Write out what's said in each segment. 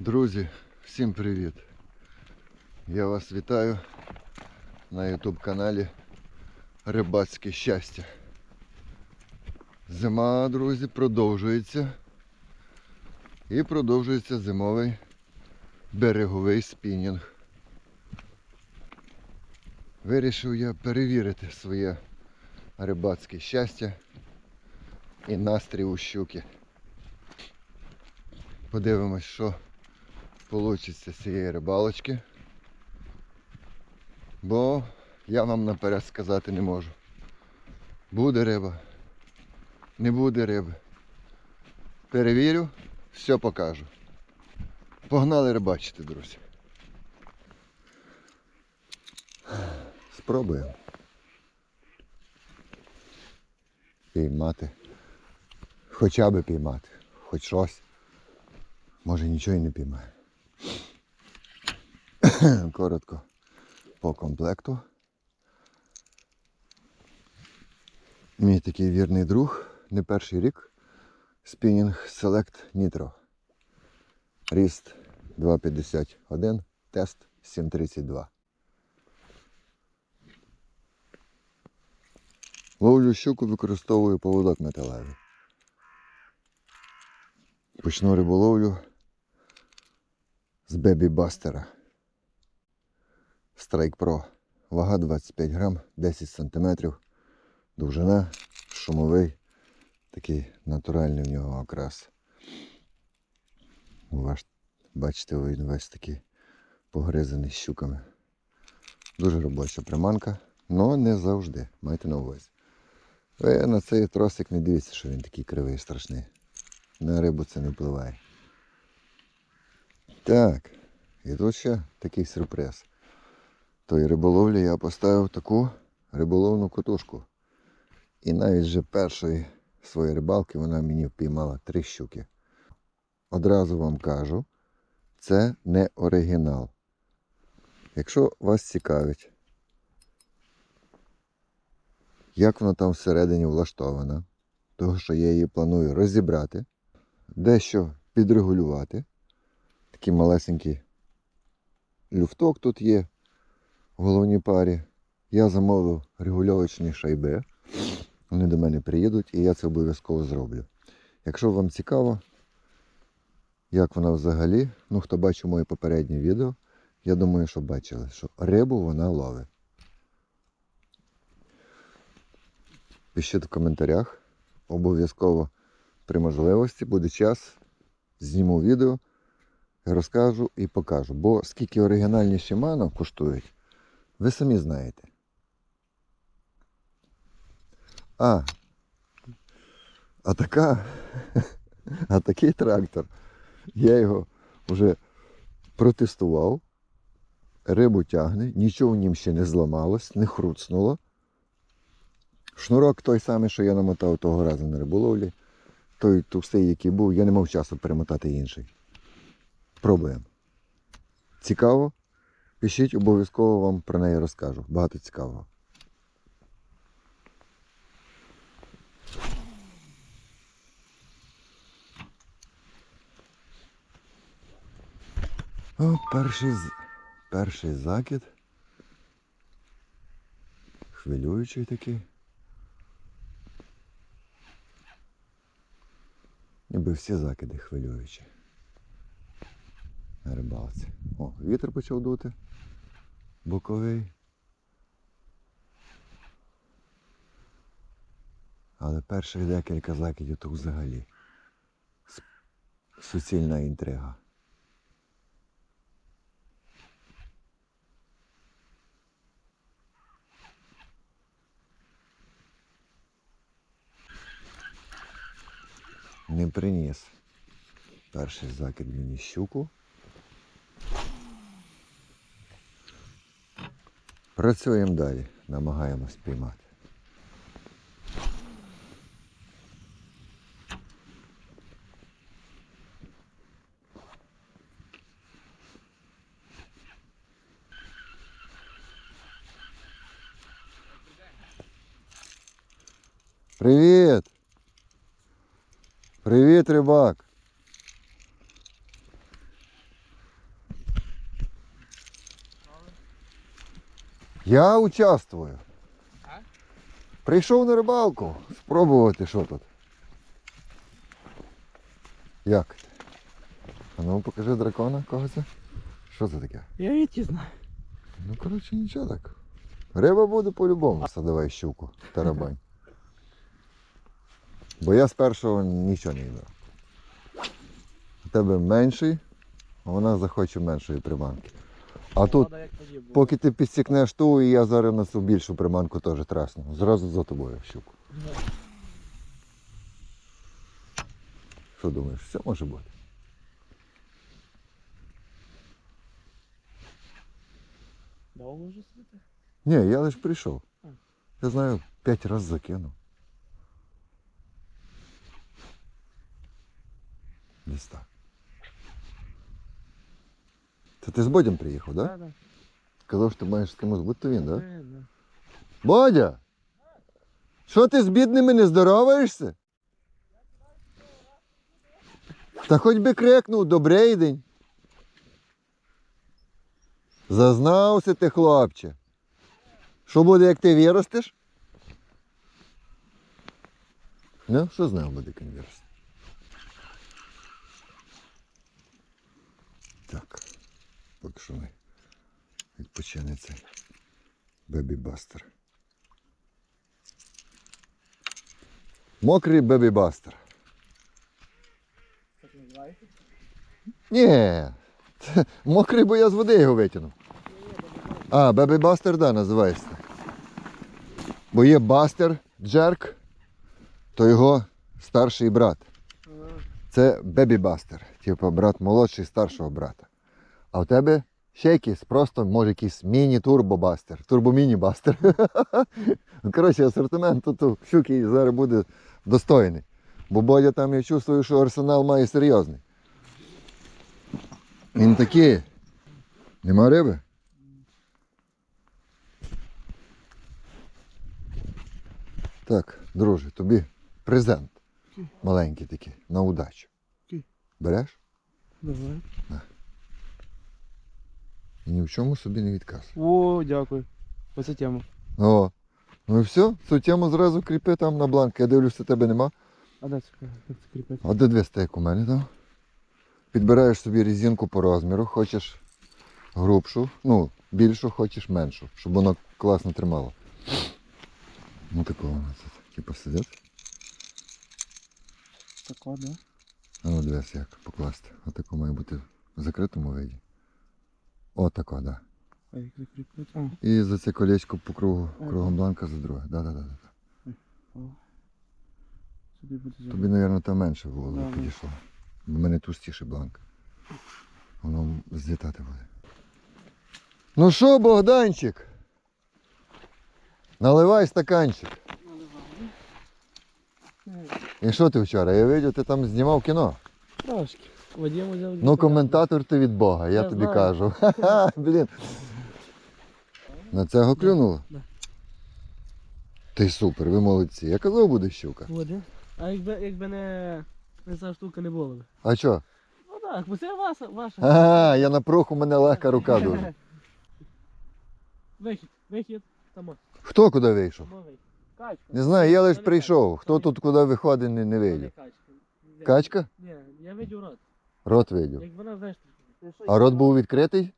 Друзі, всім привіт! Я вас вітаю на YouTube каналі Рибацьке щастя. Зима, друзі, продовжується. І продовжується зимовий береговий спінінг. Вирішив я перевірити своє рибацьке щастя і настрій у щуки. Подивимось, що з цієї рибалочки. Бо я вам наперед сказати не можу. Буде риба, не буде риби. Перевірю, все покажу. Погнали рибачити, друзі. Спробуємо. Піймати. Хоча би піймати. Хоч щось. Може нічого і не піймає. Коротко по комплекту. Мій такий вірний друг, не перший рік. Спінінг Select Nitro. Ріст 251, тест 732. Ловлю щуку, використовую поводок металевий. Почну риболовлю з Бебі Бастера. Strike Pro. Вага 25 грам, 10 сантиметрів. Довжина, шумовий, такий натуральний в нього окрас. Ваш, бачите, він весь такий погризаний щуками. Дуже робоча приманка, але не завжди. Майте на увазі. Ви на цей тросик не дивіться, що він такий кривий і страшний. На рибу це не впливає. Так, і тут ще такий сюрприз. Тої риболовлі я поставив таку риболовну котушку. І навіть вже першої своєї рибалки вона мені впіймала три щуки. Одразу вам кажу, це не оригінал. Якщо вас цікавить, як вона там всередині влаштована, того що я її планую розібрати, дещо підрегулювати. Такий малесенький люфток тут є в головній парі. Я замовив регульовочні шайби. Вони до мене приїдуть і я це обов'язково зроблю. Якщо вам цікаво, як вона взагалі, ну хто бачив моє попереднє відео, я думаю, що бачили, що рибу вона ловить. Пишіть в коментарях. Обов'язково при можливості буде час, зніму відео, розкажу і покажу. Бо скільки оригінальні Shimano коштують, ви самі знаєте. А, а така, а такий трактор, я його вже протестував, рибу тягне, нічого в нім ще не зламалось, не хруцнуло. Шнурок той самий, що я намотав того разу на риболовлі. Той товстий, який був, я не мав часу перемотати інший. Пробуємо. Цікаво? Пишіть, обов'язково вам про неї розкажу. Багато цікавого. О, перший, перший закид. Хвилюючий такий. Ніби всі закиди хвилюючі. На рибалці. О, вітер почав дути. Боковий. Але перших декілька закидів тут взагалі. Суцільна інтрига. Не приніс перший закид мені щуку. Працюємо далі, намагаємось піймати. Привіт! Привіт, рибак! Я участвую. А? Прийшов на рибалку. Спробувати, що тут. Як? А ну покажи дракона, кого це? Що це таке? Я відті знаю. Ну, коротше, нічого так. Риба буде по-любому. Давай щуку, тарабань. Бо я з першого нічого не йду. У тебе менший, а вона захоче меншої приманки. А тут, поки ти підсікнеш ту, і я зараз на цю більшу приманку теж трасну. Зразу за тобою щуку. Що думаєш, все може бути? Довго вже сидите? Ні, я лише прийшов. Я знаю, п'ять разів закинув. Десь так. Це ти з Бодям приїхав, так? Да? Да, да. Казав, що ти маєш з кимось бути, то він, так? Да? Е, да. Бодя! Що ти з бідними не здороваєшся? Та хоч би крикнув добрий день. Зазнався ти, хлопче. Що буде, як ти виростеш? Ну, що знав буде, як він виросте. Так. Поки що ми відпочине цей бебі-бастер. Мокрий бебі-бастер. Ні. Мокрий, бо я з води його витягнув. А, Бебі Бастер, да, називається. Бо є Бастер Джерк, то його старший брат. Це Бебі Бастер, типу брат молодший старшого брата. А в тебе ще якийсь, просто може якийсь міні-турбобастер, турбо-міні-бастер. Ну, Коротше, асортимент тут у щуки зараз буде достойний. Бо Бодя там я чувствую, що арсенал має серйозний. Він такий. Нема риби? Так, друже, тобі презент. Маленький такий, на удачу. Береш? Давай. Ні в чому собі не відказуй. О, дякую. Оце тема. О, ну і все, цю тему зразу кріпи там на бланк. Я дивлюся, тебе нема. А де це? Як кріпити? А де дві стейк у мене там? Підбираєш собі резинку по розміру, хочеш грубшу, ну, більшу, хочеш меншу, щоб воно класно тримало. Ну такого воно тут. Типу сидить. Тако, да? А ну дивись, як покласти. Отако має бути в закритому виді. Отако, так. Да. І за це колечко по кругу, кругом бланка за друге. Да, да, да, да. Тобі, мабуть, там менше голову Да, да. підійшло. Бо в мене тустіше бланк. Воно злітати буде. Ну що, Богданчик? Наливай стаканчик. Наливай. І що ти вчора? Я бачив, ти там знімав кіно. Трошки. Вадим взяв. Ну, коментатор ти від Бога, я, Я тобі знаю. кажу. Блін. На цього клюнуло? Да. Ти супер, ви молодці. Я казав, буде щука. Води. А якби, якби не, не ця штука не було б. А що? Ну так, бо це ваша. ваша. Ага, я на прох, у мене легка рука дуже. Вихід, вихід. Там, Хто куди вийшов? Качка. Не знаю, я лише прийшов. Хто тут куди виходить, не, не. Качка. Качка? Ні, я видів рот. Рот видів. Як вона, знаєш, А рот був відкритий,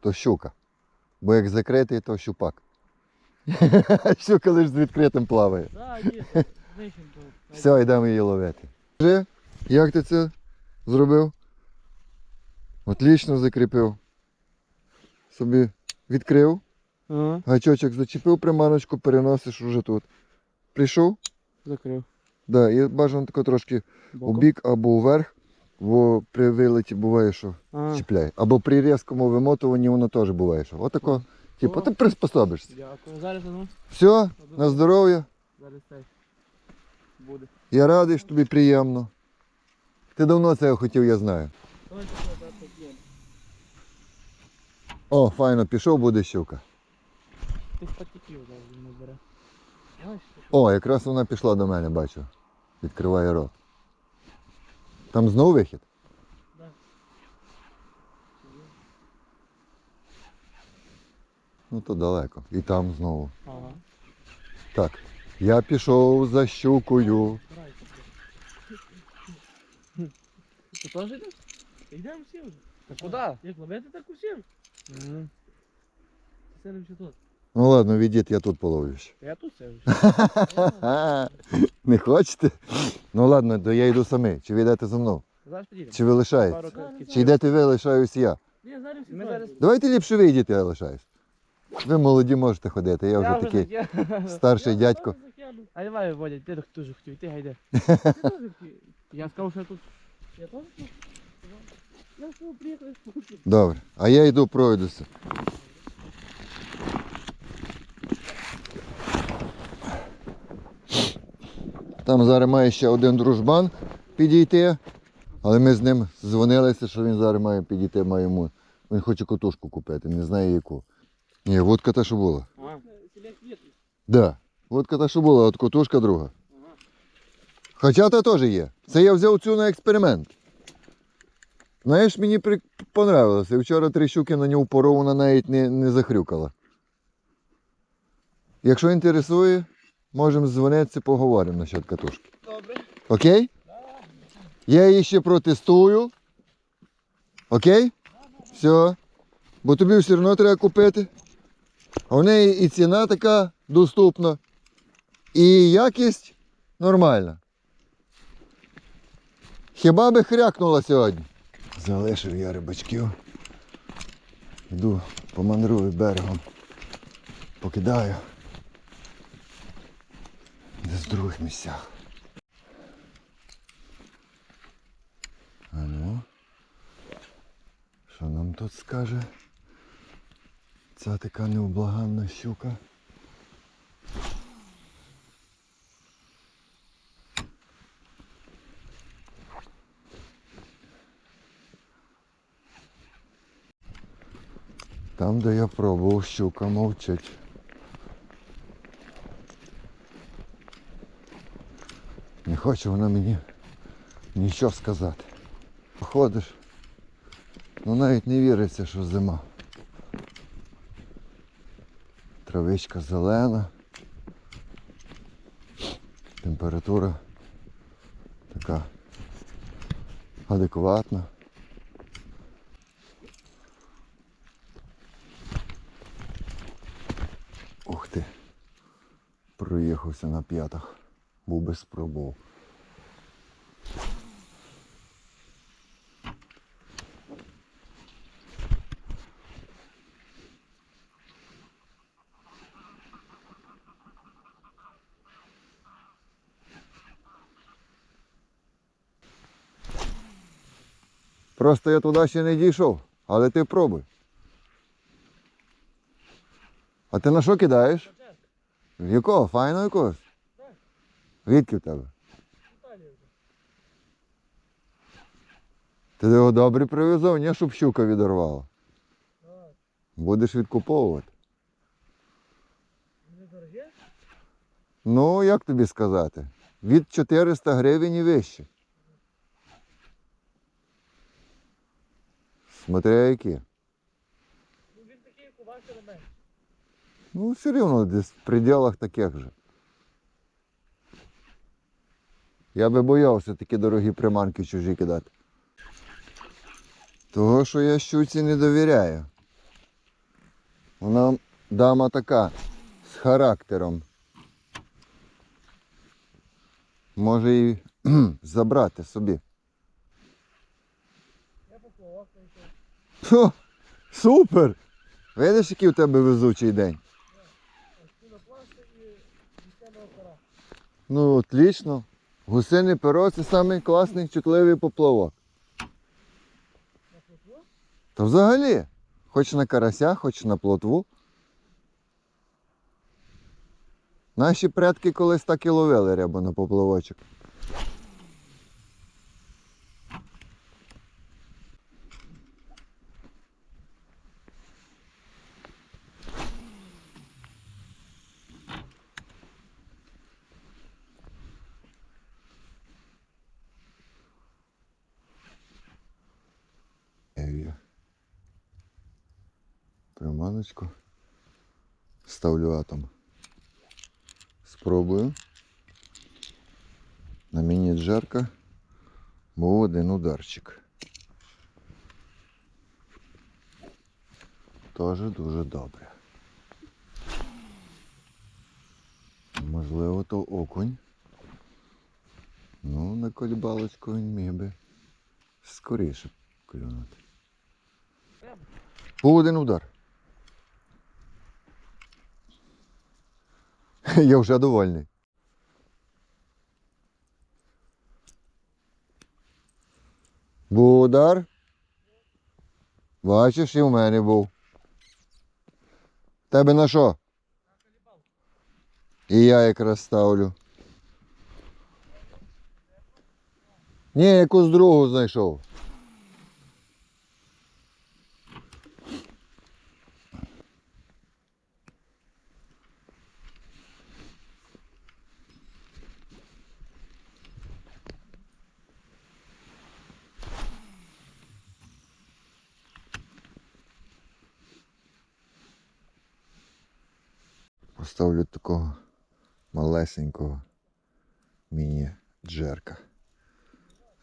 то щука. Бо як закритий, то щупак. Щука лише з відкритим плаває. Да, Все, йдемо її ловити. Скажи, як ти це зробив? Отлично закріпив. Собі відкрив, Ага, гачочок зачепив приманочку, переносиш уже тут. Прийшов, закрив. да, і бажано тако трошки у Боком. бік або вверх, бо при вилеті буває, що А, чіпляє. Або при різкому вимотуванні воно теж буває, що отако, типу, ти приспособишся. Дякую. Зараз ну, Все, на здоров'я. зараз цей буде. Я радий, що тобі приємно. Ти давно це хотів, я знаю. О, файно, пішов, буде щука. Тих патиків зараз не бере. О, якраз вона пішла до мене, бачу. Відкриває рот. Там знову вихід? Да. Ну то далеко. І там знову. Ага. Так. Я пішов за щукою. Ти теж йдеш? Йдемо всі вже. Та куди? Як ловити так усім? Ти сидим ще тут. Ну ладно, відіть, я тут половлю. ще. Я тут сижу. Не хочете? Ну ладно, то я йду самий. Чи ви йдете за мною? Зараз підійдемо. Чи ви лишаєте? Пару катків. Чи йдете ви, лишаюсь я? Ми зараз- Давайте ліпше ви йдіть, я лишаюсь. Ви молоді можете ходити, я вже такий старший дядько. А давай, Водя, ти дуже хотів, гайде. Ти теж. Я сказав, що я тут. Я теж. Я сказав, приїхав. Добре. А я йду пройдуся. Там зараз має ще один дружбан підійти, але ми з ним дзвонилися, що він зараз має підійти, має йому. Він хоче котушку купити, не знає яку. Ні, водка та, що була. Є. Да. Водка та, що була, от котушка друга. Хоча та теж є. Це я взяв цю на експеримент. Знаєш, мені при... понравилося. Вчора три щуки на нього поров, вона навіть не, не захрюкала. Якщо інтересує, можемо дзвонитися, поговоримо насчет катушки. Добре. Окей? Я її ще протестую. Окей? Все. Бо тобі все одно треба купити. А в неї і ціна така доступна, і якість нормальна. Хіба би хрякнула сьогодні? Залишив я рибачків. Йду помандрую берегом. Покидаю. Десь в других місцях. А ну. Що нам тут скаже? Ця така необлаганна щука. Там, де я пробував, щука мовчить. Не хоче вона мені нічого сказати. Ходиш, ну навіть не віриться, що зима. Травичка зелена. Температура така адекватна. Ух ти. Проїхався на п'ятах. Був би спробував. Просто я туди ще не дійшов, але ти пробуй. А ти на що кидаєш? В якого? Файного якогось? Відки в тебе? Ти його добре прив'язав, ні, щоб щука відорвала. Будеш відкуповувати. Ну, як тобі сказати? Від 400 гривень і вище. Смотря які. Ну він такий, як у вас елемент. Ну, все рівно десь в пределах таких же. Я би боявся такі дорогі приманки чужі кидати. Того, що я щуці не довіряю. Вона дама така, з характером. Може її забрати собі. Я поплавав, знайшов. Хо, супер! Видиш, який у тебе везучий день? Ну, отлично. Гусине перо це самий класний чутливий поплавок. Та взагалі, хоч на карася, хоч на плотву. Наші предки колись так і ловили рибу на поплавочок. Приманочку Ставлю атом. Спробую. На міні-джерка був один ударчик. Теж дуже добре. Можливо, то окунь. Ну, на колібалочку він міг би скоріше клюнути. Був один удар. Я вже довольний. Був удар. Бачиш, і в мене був. Тебе на що? І я якраз ставлю. Ні, якусь другу знайшов. Поставлю такого малесенького міні-джерка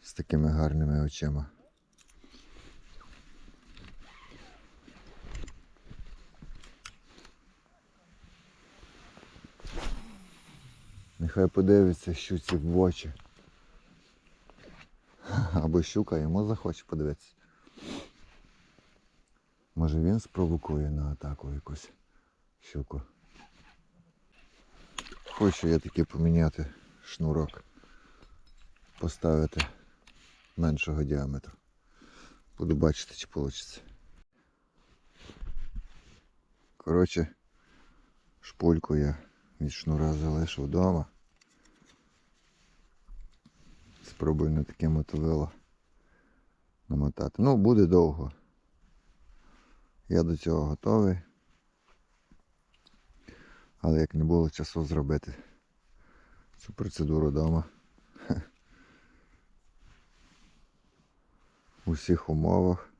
з такими гарними очима. Нехай подивиться щуці в очі. Або щука йому захоче подивитися. Може він спровокує на атаку якусь щуку. Хочу я таки поміняти шнурок, поставити меншого діаметру. Буду бачити, чи вийде. Коротше, шпульку я від шнура залишив вдома. Спробую на таке мотовило намотати. Ну, буде довго. Я до цього готовий. Але як не було часу зробити цю процедуру вдома. У всіх умовах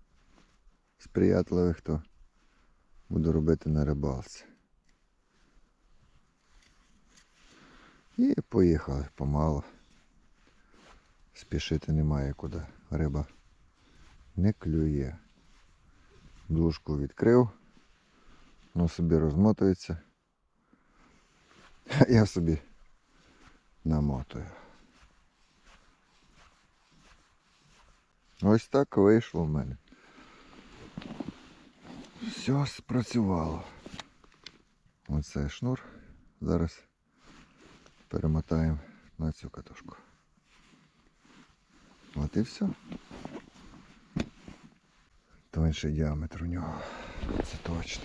сприятливих, то буду робити на рибалці. І поїхали помало. Спішити немає куди. Риба не клює. Дужку відкрив, ну собі розмотується. Я собі намотую. Ось так вийшло в мене. Все спрацювало. Оце шнур. Зараз перемотаємо на цю катушку. От і все. Тонший діаметр у нього. Це точно.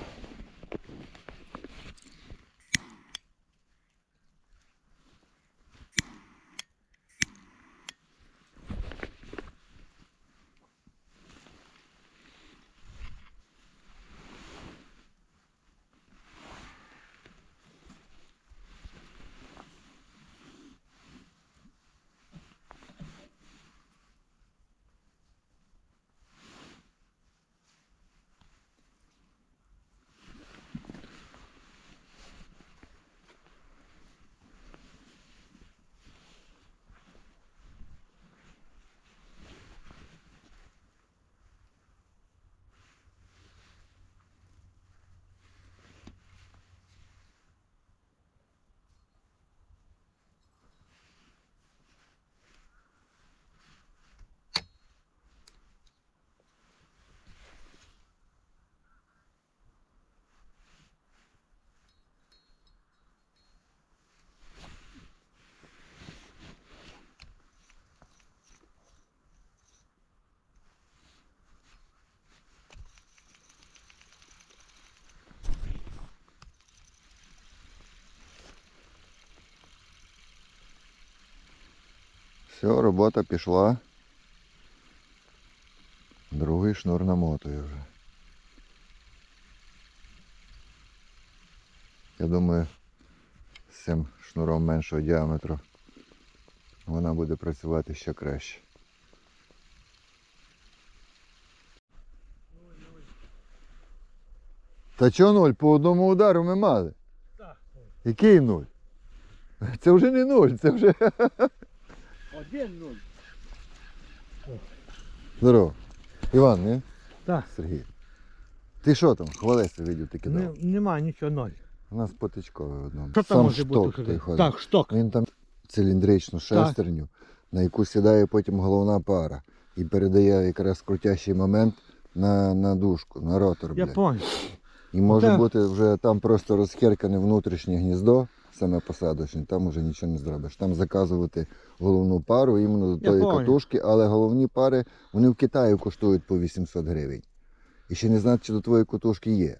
Все, робота пішла. Другий шнур намотую вже. Я думаю, з цим шнуром меншого діаметру вона буде працювати ще краще. Та чого нуль? По одному удару ми мали. Так. Який нуль? Це вже не нуль, це вже. Один нуль. Здорово. Іван, не? Так. Сергій. Ти що там? Хвалися, видів, ти кидав. Не, нема нічого ноль. У нас потичковий одному. Що там Сам може шток бути? той ходить. Так, шток. Він там циліндричну шестерню, на яку сідає потім головна пара. І передає якраз крутящий момент на, на дужку, на ротор. Я блядь. понял. І може Так. бути вже там просто розхеркане внутрішнє гніздо, саме посадочне, там вже нічого не зробиш. Там заказувати головну пару іменно до тої катушки, але головні пари вони в Китаї коштують по 800 гривень. І ще не знати, чи до твоєї катушки є.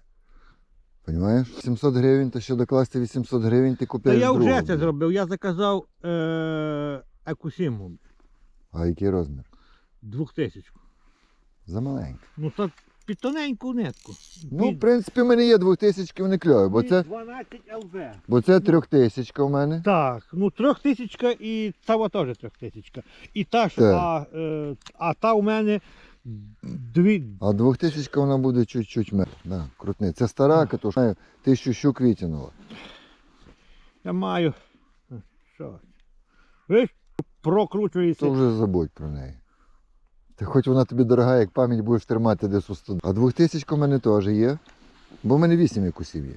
Понімаєш? 700 гривень, то що докласти 800 гривень, ти Та купляєш я вже це зробив. Я заказав е- Екусіму А який розмір? 2000. Замаленький. Ну то під тоненьку нитку. Ну, в принципі, в мене є 2000 вони кльові, бо це, 12 ЛВ. бо це 3000 в мене. Так, ну трьохтисячка і та теж трьохтисячка. І та ж, Так. а, е, а та у мене дві. А 2000 вона буде чуть-чуть менше. Да, крутний. Це стара катушка, має тисячу щук витягнула. Я маю. Що? Видиш? Прокручується. То вже забудь про неї. Ти хоч вона тобі дорога, як пам'ять будеш тримати десь у 100. А 2000 в мене теж є. Бо в мене 8 якусів є.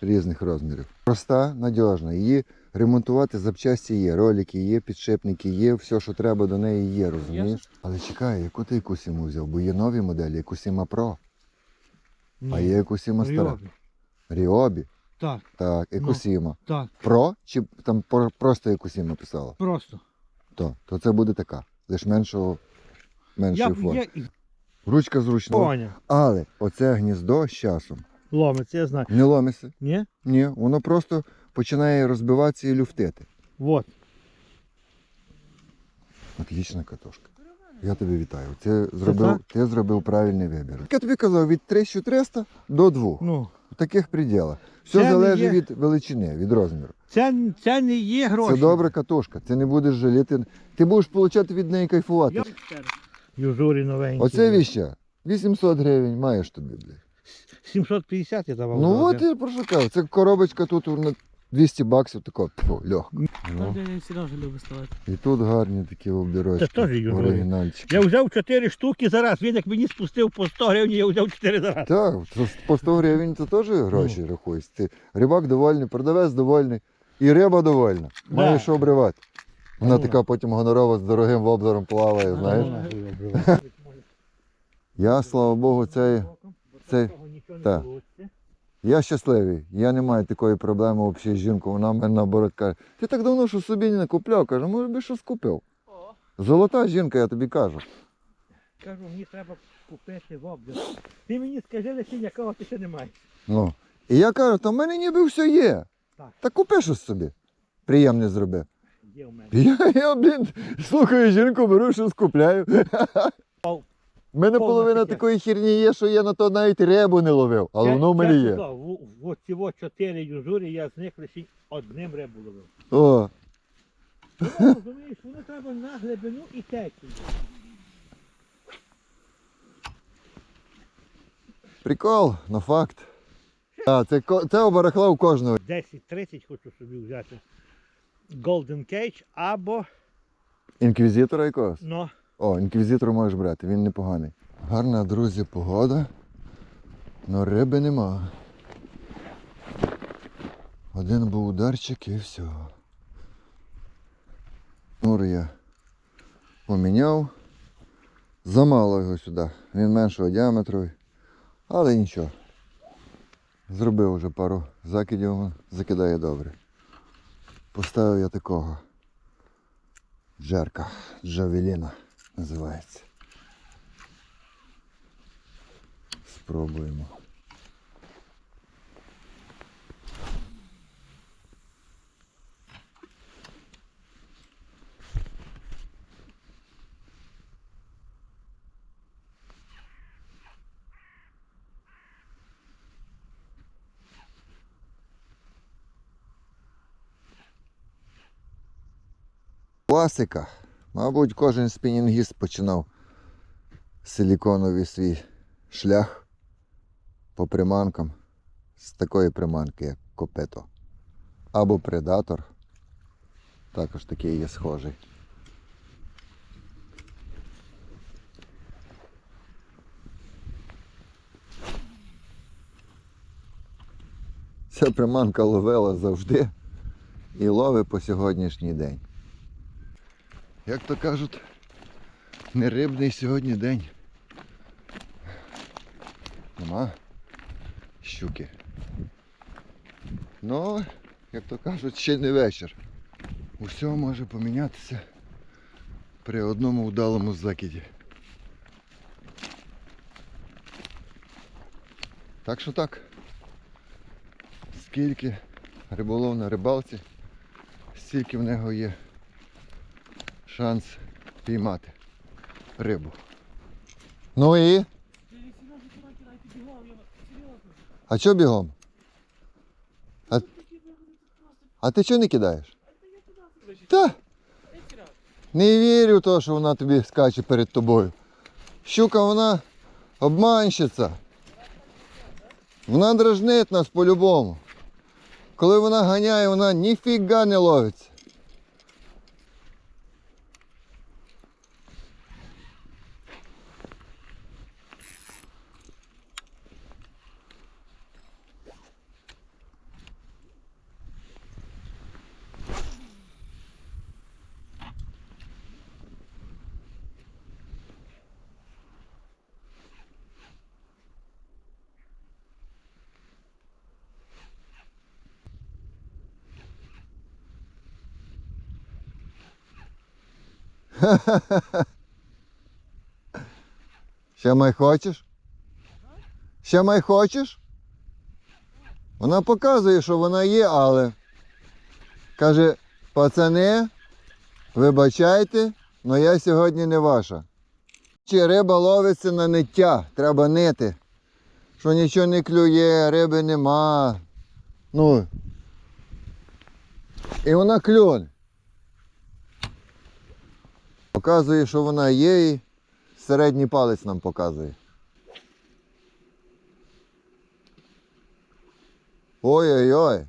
Різних розмірів. Проста, надіжна. Її ремонтувати запчасті є, ролики є, підшипники є, все, що треба до неї є, розумієш? Але чекай, яку ти Якусіму взяв? Бо є нові моделі, Якусіма Pro, Ні, а є Якусіма стара. Ріобі. Так, Так, Якусіма. так, Про чи там про- просто Якусіма писала? просто. То, то це буде така. Лиш меншого, меншої Я, форми. я Ручка зручна. поняв. Але оце гніздо з часом Ломиться, я знаю. не ломиться. Ні? Ні, воно просто починає розбиватися і люфтити. Вот. Отлічна катушка. Я тебе вітаю. Це зробив, ти зробив правильний вибір. Я тобі казав, від 1300 до 2. Ну, В таких пределах. Все Це залежить є- від величини, від розміру. це, це не є гроші. Це добра катушка. Ти не будеш жаліти. Ти будеш отримати від неї кайфувати. Я... Южурі новенькі. Оце віща. 800 гривень маєш тобі, блядь. 750 я давав. Ну от я про що кажу. Це коробочка тут на 200 баксів, тако, тьфу, легко. Ну. Ну. Сережа любить ставати. І тут гарні такі обдирочки. Це теж оригінальчики. Я взяв 4 штуки зараз. Він як мені спустив по 100 гривень, я взяв 4 зараз. Так, це по 100 гривень це теж гроші рахуєш. Ти рибак довольний, продавець довольний і риба довольна. Має Да. що обривати. Вона Ну. така потім гонорова з дорогим воблером плаває, знаєш. Я, слава Богу, цей, цей, так. я щасливий. Я не маю такої проблеми взагалі з жінкою. Вона мене наоборот каже, ти так давно що собі не накупляв. Каже, може би щось купив. Золота жінка, я тобі кажу. Кажу, мені треба купити воблер. Ти мені скажи, лише якого ти ще не маєш. Ну. І я кажу, та в мене ніби все є. Так. Та купи щось собі. Приємне зроби. Є в мене. Я, я блін, слухаю жінку, беру, щось купляю. Пол- У мене повна половина таке. такої херні є, що я на то навіть рибу не ловив, але Я- воно в мене я є. сказав, в- в оці во 4 южурі, я з них лише одним рибу ловив. О, Ну, розумієш, воно треба на глибину і течію. прикол, но факт. А, це, ко- це обарахла у кожного. 10-30 хочу собі взяти. Golden Cage або, Інквізитора якогось? ну, О, інквізитор можеш брати, він непоганий. Гарна, друзі, погода. Но риби нема. Один був ударчик і все. Нур я поміняв. Замало його сюди. Він меншого діаметру. Але нічого. Зробив вже пару закидів, закидає добре. Поставив я такого. Джерка. Джавеліна називається. Спробуємо. Класика. Мабуть, кожен спінінгіст починав силіконовий свій шлях по приманкам. з такої приманки, як копето. Або предатор. Також такий є схожий. Ця приманка ловила завжди і ловить по сьогоднішній день. Як то кажуть, не рибний сьогодні день. Нема щуки. Ну, як то кажуть, ще не вечір. Усе може помінятися при одному вдалому закиді. Так що так. Скільки риболов на рибалці, стільки в нього є шанс піймати рибу. Ну і? А чого бігом? А, а ти чого не кидаєш? Та, не вірю в те, що вона тобі скаче перед тобою. Щука вона обманщиця. Вона дражнить нас по-любому. Коли вона ганяє, вона ніфіга не ловиться. Ще май хочеш? Ще май хочеш? Вона показує, що вона є, але каже, пацани, вибачайте, але я сьогодні не ваша. Чи риба ловиться на ниття, треба нити. Що нічого не клює, риби нема. Ну. І вона клюне. Показує, що вона є і середній палець нам показує. Ой-ой-ой.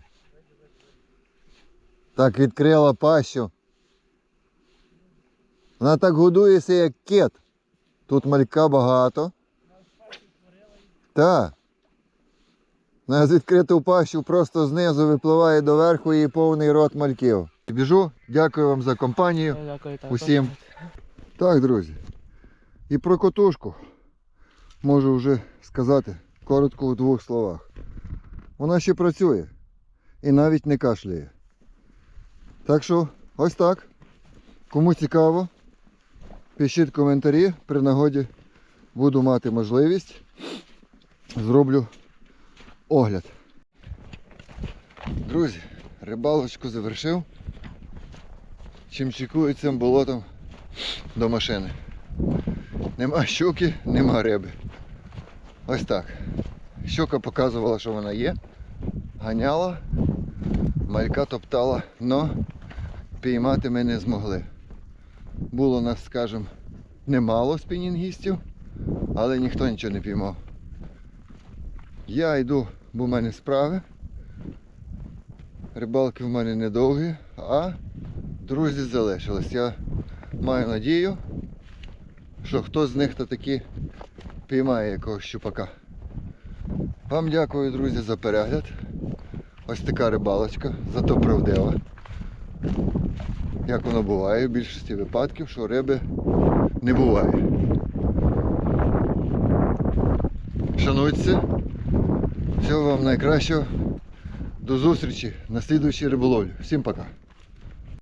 Так відкрила пащу. Вона так годується, як кит. Тут малька багато. Так. Вона з відкриту пащу просто знизу випливає до верху і повний рот мальків. Біжу, дякую вам за компанію. Дякую, так. Усім. Так, друзі. І про котушку можу вже сказати коротко у двох словах. Вона ще працює і навіть не кашляє. Так що, ось так. Кому цікаво, пишіть коментарі. При нагоді буду мати можливість. Зроблю огляд. Друзі, рибалочку завершив. Чимчикую цим болотом до машини. Нема щуки, нема риби. Ось так. Щука показувала, що вона є. Ганяла, малька топтала, но піймати ми не змогли. Було нас, скажімо, немало спінінгістів, але ніхто нічого не піймав. Я йду, бо в мене справи. Рибалки в мене недовгі, а друзі залишились. Я маю надію, що хтось з них то таки піймає якогось щупака. Вам дякую, друзі, за перегляд. Ось така рибалочка, зато правдива. Як воно буває в більшості випадків, що риби не буває. Шануйтеся. Всього вам найкращого. До зустрічі на слідуючій риболовлі. Всім пока.